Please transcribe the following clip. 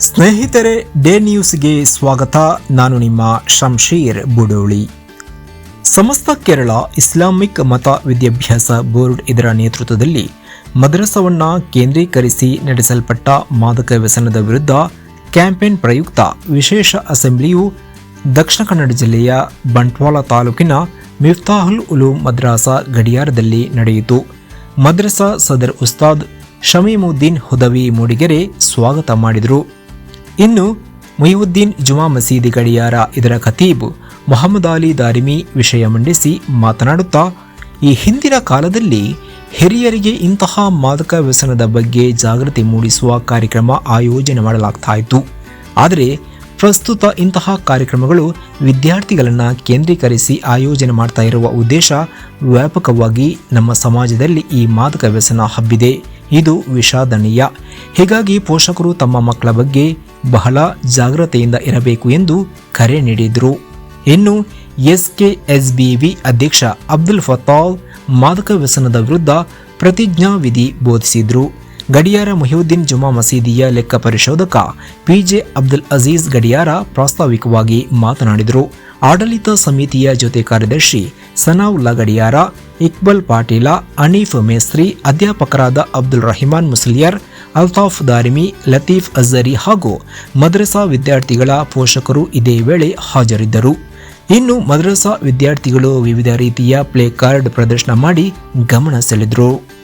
ಸ್ನೇಹಿತರೆ, ಡೇ ನ್ಯೂಸ್ಗೆ ಸ್ವಾಗತ. ನಾನು ನಿಮ್ಮ ಶಂಶೀರ್ ಬುಡೋಳಿ. ಸಮಸ್ತ ಕೇರಳ ಇಸ್ಲಾಮಿಕ್ ಮತ ವಿದ್ಯಾಭ್ಯಾಸ ಬೋರ್ಡ್ ಇದರ ನೇತೃತ್ವದಲ್ಲಿ ಮದ್ರಸವನ್ನ ಕೇಂದ್ರೀಕರಿಸಿ ನಡೆಸಲ್ಪಟ್ಟ ಮಾದಕ ವ್ಯಸನದ ವಿರುದ್ಧ ಕ್ಯಾಂಪೇನ್ ಪ್ರಯುಕ್ತ ವಿಶೇಷ ಅಸೆಂಬ್ಲಿಯು ದಕ್ಷಿಣ ಕನ್ನಡ ಜಿಲ್ಲೆಯ ಬಂಟ್ವಾಳ ತಾಲೂಕಿನ ಮಿಫ್ತಾಹುಲ್ ಉಲೂಮ್ ಮದ್ರಾಸ ಗಡಿಯಾರದಲ್ಲಿ ನಡೆಯಿತು. ಮದ್ರಸಾ ಸದರ್ ಉಸ್ತಾದ್ ಶಮೀಮುದ್ದೀನ್ ಹುದವಿ ಮೂಡಿಗೆರೆ ಸ್ವಾಗತ ಮಾಡಿದರು. ಇನ್ನು ಮುಯಿವುದ್ದೀನ್ ಜುಮಾ ಮಸೀದಿ ಗಡಿಯಾರ ಇದರ ಖತೀಬ್ ಮೊಹಮ್ಮದ್ ಅಲಿ ದಾರಿಮಿ ವಿಷಯ ಮಂಡಿಸಿ ಮಾತನಾಡುತ್ತಾ, ಈ ಹಿಂದಿನ ಕಾಲದಲ್ಲಿ ಹಿರಿಯರಿಗೆ ಇಂತಹ ಮಾದಕ ವ್ಯಸನದ ಬಗ್ಗೆ ಜಾಗೃತಿ ಮೂಡಿಸುವ ಕಾರ್ಯಕ್ರಮ ಆಯೋಜನೆ ಮಾಡಲಾಗ್ತಾ ಇತ್ತು ಆದರೆ ಪ್ರಸ್ತುತ ಇಂತಹ ಕಾರ್ಯಕ್ರಮಗಳು ವಿದ್ಯಾರ್ಥಿಗಳನ್ನು ಕೇಂದ್ರೀಕರಿಸಿ ಆಯೋಜನೆ ಮಾಡ್ತಾ ಇರುವ ಉದ್ದೇಶ ವ್ಯಾಪಕವಾಗಿ ನಮ್ಮ ಸಮಾಜದಲ್ಲಿ ಈ ಮಾದಕ ವ್ಯಸನ ಹಬ್ಬಿದೆ. ಇದು ವಿಷಾದನೀಯ. ಹೀಗಾಗಿ ಪೋಷಕರು ತಮ್ಮ ಮಕ್ಕಳ ಬಗ್ಗೆ ಬಹಳ ಜಾಗ್ರತೆಯಿಂದ ಇರಬೇಕು ಎಂದು ಕರೆ ನೀಡಿದರು. ಇನ್ನು ಎಸ್ಕೆಎಸ್ಬಿವಿ ಅಧ್ಯಕ್ಷ ಅಬ್ದುಲ್ ಫತಾಲ್ ಮಾದಕ ವ್ಯಸನದ ವಿರುದ್ಧ ಪ್ರತಿಜ್ಞಾ ವಿಧಿ ಬೋಧಿಸಿದ್ರು. ಗಡಿಯಾರ ಮೊಹಿಯುದ್ದೀನ್ ಜುಮಾ ಮಸೀದಿಯ ಲೆಕ್ಕ ಪರಿಶೋಧಕ ಪಿಜೆ ಅಬ್ದುಲ್ ಅಜೀಜ್ ಗಡಿಯಾರ ಪ್ರಾಸ್ತಾವಿಕವಾಗಿ ಮಾತನಾಡಿದರು. ಆಡಳಿತ ಸಮಿತಿಯ ಜೊತೆ ಕಾರ್ಯದರ್ಶಿ ಸನಾವುಲ್ಲಾ ಗಡಿಯಾರ, ಇಕ್ಬಲ್ ಪಾಟೀಲ, ಅನೀಫ್ ಮೇಸ್ತ್ರಿ, ಅಧ್ಯಾಪಕರಾದ ಅಬ್ದುಲ್ ರಹಿಮಾನ್ ಮುಸ್ಲಿಯರ್ ಅಲ್ತಾಫ್ ದಾರಿಮಿ, ಲತೀಫ್ ಅಜರಿ ಹಾಗೂ ಮದ್ರಸಾ ವಿದ್ಯಾರ್ಥಿಗಳ ಪೋಷಕರು ಇದೇ ವೇಳೆ ಹಾಜರಿದ್ದರು. ಇನ್ನು ಮದ್ರಸಾ ವಿದ್ಯಾರ್ಥಿಗಳು ವಿವಿಧ ರೀತಿಯ ಪ್ಲೇ ಕಾರ್ಡ್ ಪ್ರದರ್ಶನ ಮಾಡಿ ಗಮನ ಸೆಳೆದರು.